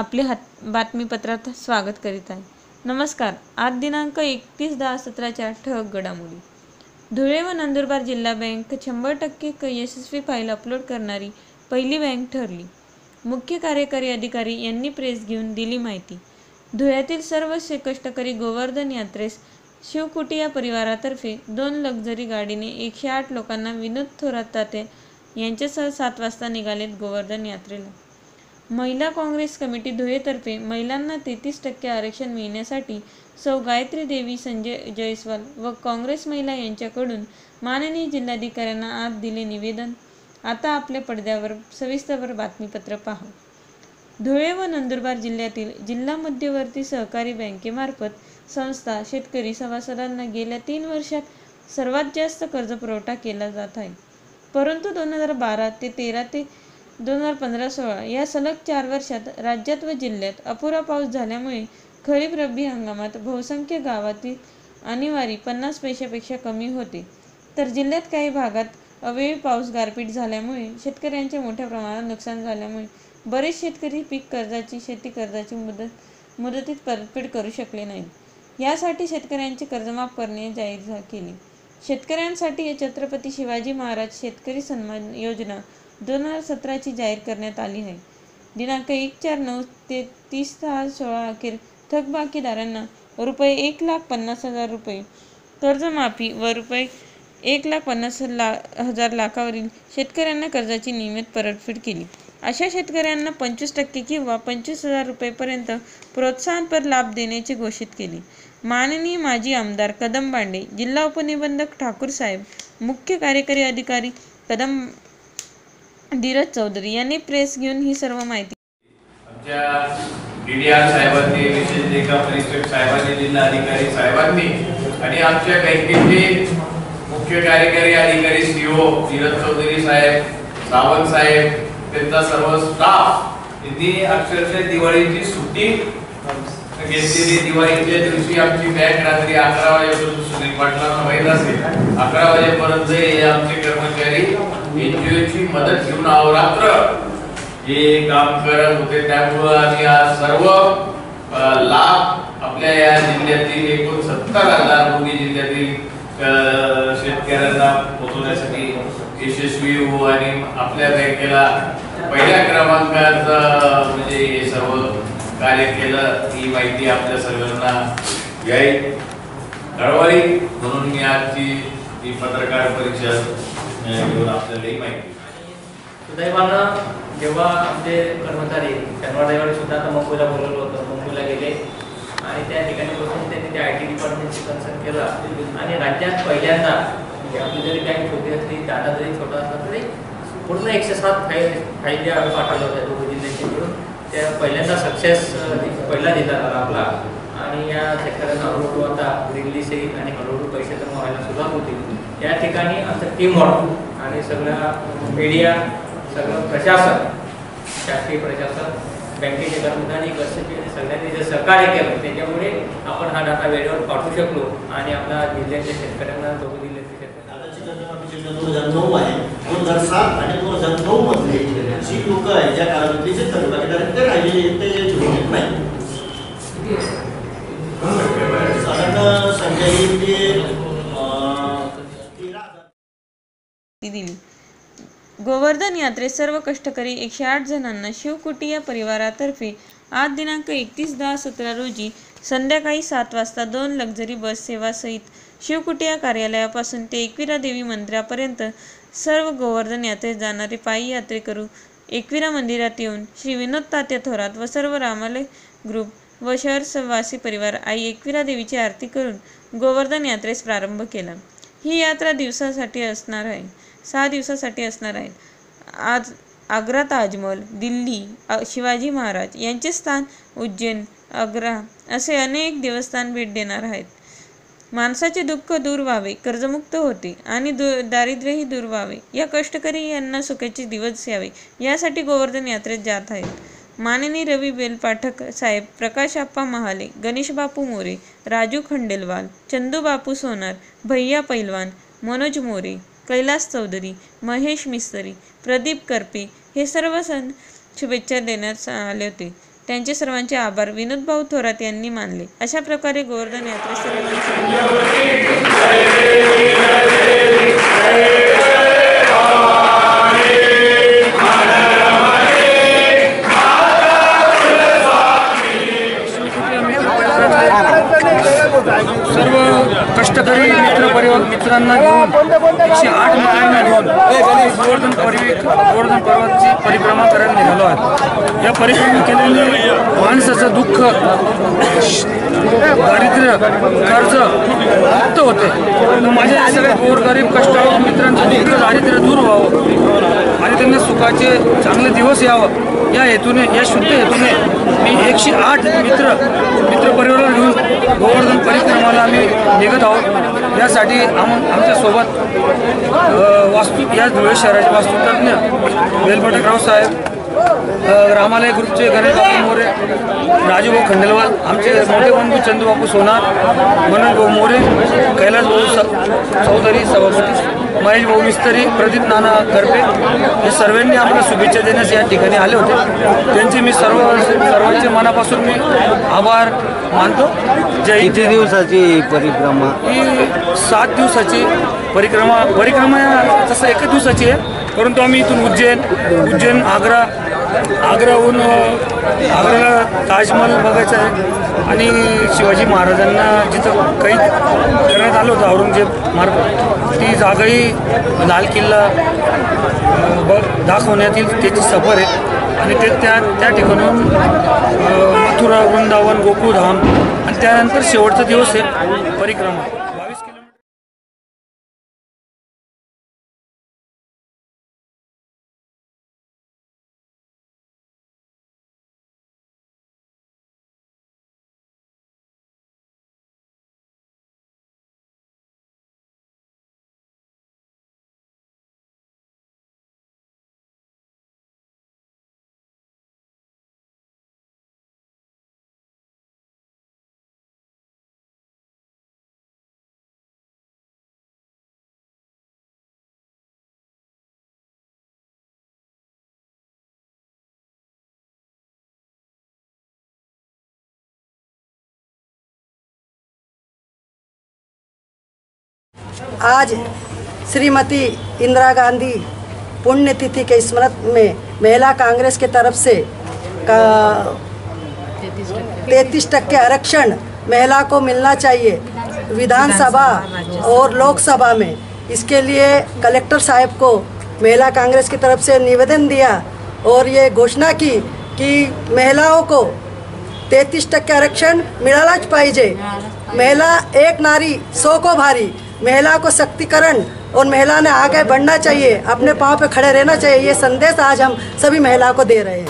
आपले हात बातमीपत्रात स्वागत करीत आहे. नमस्कार. आज दिनांक एकतीस दहा सतराच्या ठळक घडामोडी. धुळे व नंदुरबार जिल्हा बँक शंभर टक्के यशस्वी फाईल अपलोड करणारी पहिली बँक ठरली. मुख्य कार्यकारी अधिकारी यांनी प्रेस घेऊन दिली माहिती. धुळ्यातील सर्व कष्टकरी गोवर्धन यात्रेस शिवकुटी या परिवारातर्फे दोन लक्झरी गाडीने एकशे आठ लोकांना विनोद थोरात तात्या यांच्यासह सात वाजता निघालेत गोवर्धन यात्रेला. महिला काँग्रेस कमिटी धुळेतर्फे महिलांना तेहतीस टक्के आरक्षण मिळण्यासाठी सौ गायत्री देवी संजय जयस्वाल व काँग्रेस महिला यांच्याकडून माननीय जिल्हाधिकाऱ्यांना आज दिले निवेदन. आता आपल्या पडद्यावर सविस्तर बातमीपत्र पाहू. धुळे व नंदुरबार जिल्ह्यातील जिल्हा मध्यवर्ती सहकारी बँकेमार्फत संस्था शेतकरी सभासदांना गेल्या तीन वर्षात सर्वात जास्त कर्जपुरवठा केला जात आहे. परंतु दोन हजार बारा ते तेरा ते दोन हजार पंधरा सोळा या सलग चार वर्षात राज्यात व जिल्ह्यात अपुरा पाऊस झाल्यामुळे खरीप रब्बी हंगामात बहुसंख्य गावातील आणीवारी पन्नास पैशापेक्षा कमी होते. तर जिल्ह्यात काही भागात अवेळी पाऊस गारपीट झाल्यामुळे शेतकऱ्यांचे मोठ्या प्रमाणात नुकसान झाल्यामुळे बरेच शेतकरी पीक कर्जाची शेती कर्जाची मुदत मुदतीत परतफेड करू शकले नाहीत. यासाठी शेतकऱ्यांचे कर्जमाफ करणे जाहीर केली केले. शेतकऱ्यांसाठी छत्रपती शिवाजी महाराज शेतकरी सन्मान योजना दोन हजार सतराची जाहीर करण्यात आली आहे. दिनांक एक चार नऊ ते तीस सहा सोळा अखेर थकबाकीदारांना रुपये एक लाख पन्नास हजार रुपये कर्जमाफी व रुपये एक लाख पन्नास ला हजार लाखावरील शेतकऱ्यांना कर्जाची नियमित परतफेड केली. अशा शेतकऱ्यांना पंचवीस टक्के किंवा पंचवीस हजार रुपयेपर्यंत प्रोत्साहनपर लाभ देण्याचे घोषित केले. माननीय माजी आमदार कदम बांडे जिल्हा उपनिबंधक ठाकूर साहेब मुख्य कार्यकारी अधिकारी कदम धीरज चौधरी यांनी प्रेस घेऊन ही सर्व माहिती आमच्या डीडीआर साहेबांनी विशेष लेखा परीक्षक साहेबांनी साहेबांनी आणि आमच्या बँकेचे मुख्य कार्यकारी अधिकारी सीओ धीरज चौधरी साहेब सावंत साहेब त्यांचा सर्व स्टाफ यांनी अक्षरशः दिवाळीची सुट्टी घेतलेली दिवाळीच्या दिवशी आमची बँक रात्री अकरा वाजेपर्यंत सुनील पाटलांना माहीत असेल अकरा वाजेपर्यंत हे आमचे कर्मचारी एनजीओची मदत घेऊन अवरात्र हे काम करत होते. त्यामुळं आम्ही आज सर्व लाभ आपल्या या जिल्ह्यातील एकूण सत्तर हजार दोन्ही जिल्ह्यातील शेतकऱ्यांना पोहोचवण्यासाठी यशस्वी होऊ आणि आपल्या बँकेला पहिल्या क्रमांकाचं म्हणजे हे सर्व कार्य केलं ही माहिती आपल्या सर्वांना यायला कळवावी म्हणून मी आजची ही पत्रकार परिषद घेऊन आपल्याला ही माहिती सुदैवानं जेव्हा आमचे कर्मचारी शनिवार रविवारी सुद्धा आता मुंबईला बोलवलं होतं. मुंबईला गेले आणि त्या ठिकाणी बसून त्यांनी त्या आय टी डिपार्टमेंटशी कन्सल्ट केलं. आणि राज्यात पहिल्यांदा म्हणजे आपली जरी काही छोटी असली डाटा जरी छोटा असला तरी पूर्ण एकशे सात फाईल फायदे आम्ही पाठवल्या होत्या जिल्ह्याचे मिळून त्या पहिल्यांदा सक्सेस पहिला दिला झाला आपला. आणि या शेतकऱ्यांना हळूहळू आता रिलीज येईल आणि हळूहळू पैसे जमा व्हायला सुरुवात होतील या ठिकाणी आमचं टीम वर्क आणि सगळ्या मीडिया सगळं प्रशासन शासकीय प्रशासन बँकेचे कर्मचारी कसबी सगळ्यांनी जे सहकार्य केलं त्याच्यामुळे आपण हा डाटा वेळेवर पाठवू शकलो. आणि आपल्या जिल्ह्याच्या शेतकऱ्यांना दोघं जिल्ह्यातील शेतकऱ्यांना दोन हजार नऊ आहे दोन हजार सात आणि दोन हजार नऊ मध्ये जी लोक आहेत ज्या कालावधीचे थकबाकीदार ते राहिलेले आहेत, ते जोडलेत नाही. साधारण संख्या ते दिली. गोवर्धन यात्रेत सर्व कष्टकरी एकशे आठ जणांना शिवकुटी या परिवारातर्फे आज दिनांक एकतीस दहा सतरा रोजी संध्याकाळी सात वाजता दोन लक्झरी बस सेवासहित शिवकुटी या कार्यालयापासून ते एकविरा देवी मंदिरापर्यंत सर्व गोवर्धन यात्रेत जाणारे पायी यात्रेकरू एकविरा मंदिरात येऊन श्री विनोद तात्या थोरात व सर्व रामालय ग्रुप व शहर सहवासी परिवार आई एकविरा देवीची आरती करून गोवर्धन यात्रेस प्रारंभ केला. ही यात्रा दिवसासाठी असणार आहे. सहा दिवसासाठी असणार आहे. आज आग्रा ताजमहल दिल्ली शिवाजी महाराज यांचे स्थान उज्जैन आग्रा असे अनेक देवस्थान भेट देणार आहेत. माणसाचे दुःख दूर व्हावे कर्जमुक्त होते आणि दु दारिद्र्यही दूर व्हावे. या कष्टकरी यांना सुखाचे दिवस यावे. यासाठी गोवर्धन यात्रेत जात आहेत. माननी रवी बेलपाठक साहेब प्रकाश आप्पा महाले गणेश बापू मोरे राजू खंडेलवाल चंदू बापू सोनार भैया पैलवान मनोज मोरे कैलास चौधरी महेश मिस्त्री प्रदीप करपे हे सर्व सण शुभेच्छा देण्यात आले होते. त्यांचे सर्वांचे आभार. विनोद भाऊ थोरात यांनी मानले. अशा प्रकारे गोवर्धन यात्रा सर्वांचे परिक्रमा करायला निघालो आहे या परिक्रमा केल्याने माणसाचं दुःख दारिद्र्य कर्ज मुक्त होते. तर माझ्या सगळ्या गोरगरीब कष्टाळू मित्रांचं दुःख दारिद्र्य दूर व्हावं आणि त्यांना सुखाचे चांगले दिवस यावं. या हेतूने या शुद्ध हेतूने मी एकशे आठ मित्र मित्र परिवार घेऊन गोवर्धन परिक्रमाला आम्ही निघत आहोत. यासाठी आम आमच्यासोबत वास्तू या धुळे शहराचे वास्तुतज्ञ वेलपटकराव साहेब रामालय ग्रुपचे गणेश बापू मोरे राजूभाऊ खंडेलवाल आमचे मोठे बंधू चंदूबापू सोनार मनोज भाऊ मोरे कैलास भाऊ स- चौधरी सभापती महेश भाऊ मिस्त्री प्रदीप नाना करपे हे सर्वांनी आम्हाला शुभेच्छा देण्यास या ठिकाणी आले होते. त्यांचे मी सर्व सर्वांचे मनापासून मी आभार मानतो. जय. किती दिवसाची परिक्रमा? ही सात दिवसाची परिक्रमा परिक्रमा तसं एकच दिवसाची आहे. परंतु आम्ही इथून उज्जैन उज्जैन आग्रा आग्राहून अ, आग्र्याला ताजमहल बघायचं आहे. आणि शिवाजी महाराजांना जिथं काही करण्यात आलं होतं औरंगजेब मार्फत ती जागाही लाल किल्ला बघ ब दाखवण्यातील त्याची सफर आहे. आणि ते त्या त्या ठिकाणून मथुरा वृंदावन गोकुळधाम आणि त्यानंतर शेवटचा दिवस आहे परिक्रमा. आज श्रीमती इंदिरा गांधी पुण्यतिथि के स्मृति में महिला कांग्रेस के तरफ़ से का तैतीस टक्के आरक्षण महिला को मिलना चाहिए। विधानसभा और लोकसभा में। इसके लिए कलेक्टर साहब को महिला कांग्रेस की तरफ़ से निवेदन दिया और ये घोषणा की कि महिलाओं को तैतीस टक्के आरक्षण मिळालाच पाहिजे महिला एक नारी, सौ को भारी। महिला को शक्तिकरण और महिला ने आगे बढ़ना चाहिए, अपने पाँव पे खड़े रहना चाहिए, ये संदेश आज हम सभी महिला को दे रहे हैं।